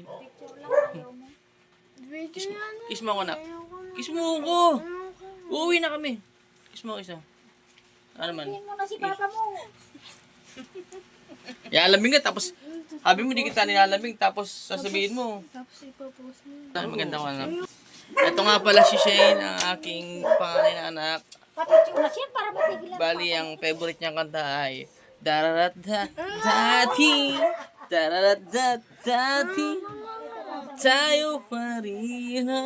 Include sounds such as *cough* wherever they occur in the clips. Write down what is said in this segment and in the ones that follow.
Picture lang ayaw mo. Kiss mo, kiss mo ako, nak. Kiss mo ako. Uuwi na kami. Kiss mo ako isa. Ano man? Tingin mo na si papa mo. *laughs* Ialaming ka, tapos sabi mo di kita nilalaming, tapos sasabihin mo. Tapos ipopost mo. Ah, maganda ko anak. Ito nga pala si Shane, ang aking panganay na anak. Papicture na siya para matigilan. Bali, ang favorite niyang kanta ay Dararat da dati Dararat da dati Tayo pa rin *laughs*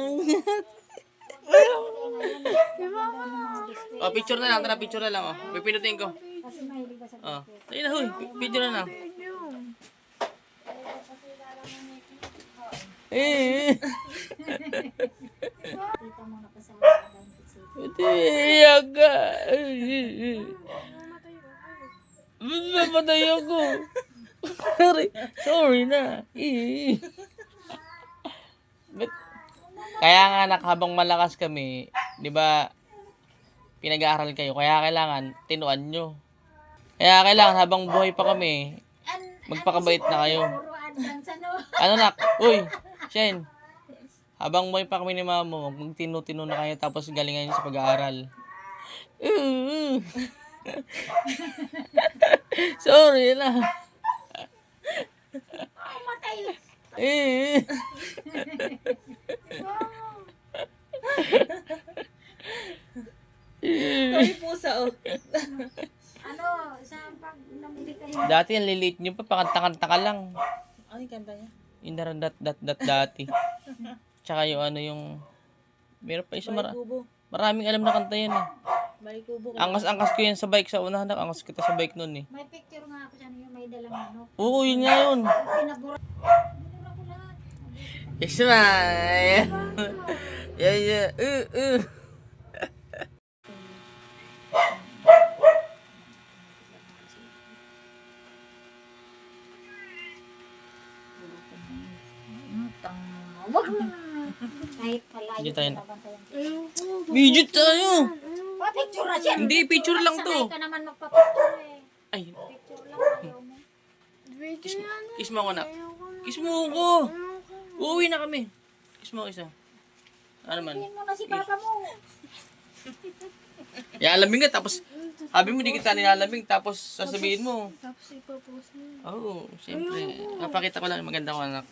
Oh, picture na lang, tara picture na lang oh. Pipinutin ko. Oh. Ayun na huy, pi- picture na lang. Eh, kasi. iyak ka. Mamatay ako. Sorry, sorry na. Eh. But, kaya nga anak, habang malakas kami, di ba, pinag-aaral kayo, kaya kailangan tinuan nyo. Kaya kailangan habang buhay pa kami, magpakabait na kayo. Ano nak? Uy, Shane. Habang buhay pa kami ni mama mo, magtino-tino na kayo tapos galingan nyo sa pag-aaral. *laughs* Sorry na. Eh. Ay, pusa, oh. Ano, sa pag namili kayo. Dati ang lilit nyo pa, pakanta-kanta ka lang. Ano yung kanta niya? Yung darat dat dat dat dati. Tsaka yung ano yung... Meron pa isa mara, Kubo. maraming alam na kanta yan eh. Balik kubo. Angas-angas ko yan sa bike sa unahan. Angas kita sa bike nun eh. May picture nga ako sa yung may dalang ano. Oo, yun nga yun. Pinabura. Smile. yeah, yeah. Uh, uh. Wag na. Kahit. Hindi tayo na. Video tayo. Pa-picture na siya. Hindi, picture lang to. Sanay ka naman magpa-picture eh. Ay, Picture lang mo. kiss mo, kiss mo ako. Kiss mo ako. Uuwi na kami. Kiss mo isa. Ano man? Tingin mo na si papa mo. *laughs* Ialaming ka, tapos sabi mo di kita nilalaming, tapos sasabihin mo. Tapos ipopost mo. Oo, oh, siyempre. Napakita ko lang maganda ko anak.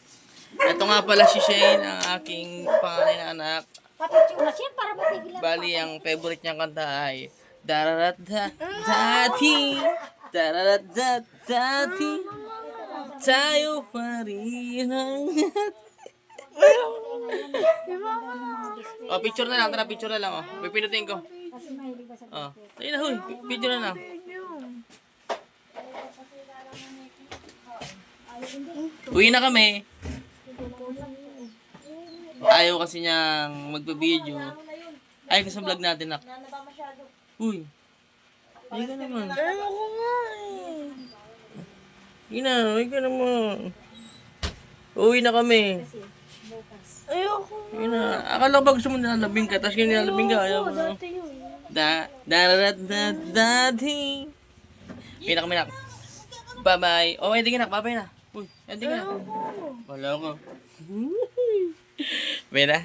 Ito nga pala si Shane, ang aking panganay na anak. Pa-picture na siya para matigilan. Bali, ang favorite niyang kanta ay Dararat da dati Dararat da dati Tayo pa rin ang Oh, picture na lang, tara picture na lang oh. Pipinutin ko. Kasi Oh. Ayun na huy, pi- picture na lang. Uwi na kami. Ayaw kasi niyang magpa-video. Ay, kasi vlog natin na. Uy. Ay ka naman. Ayoko nga eh. Ina, ay ka naman. Uwi na kami. Ayoko. Ina, akala ko ba gusto mo nilalabing ka, tapos yung nilalabing ka, ayaw mo. Dati yun. Da, da, na kami na. Bye-bye. Oh, ending na. Bye-bye na. Uy, ending na. Wala ko. Bye na.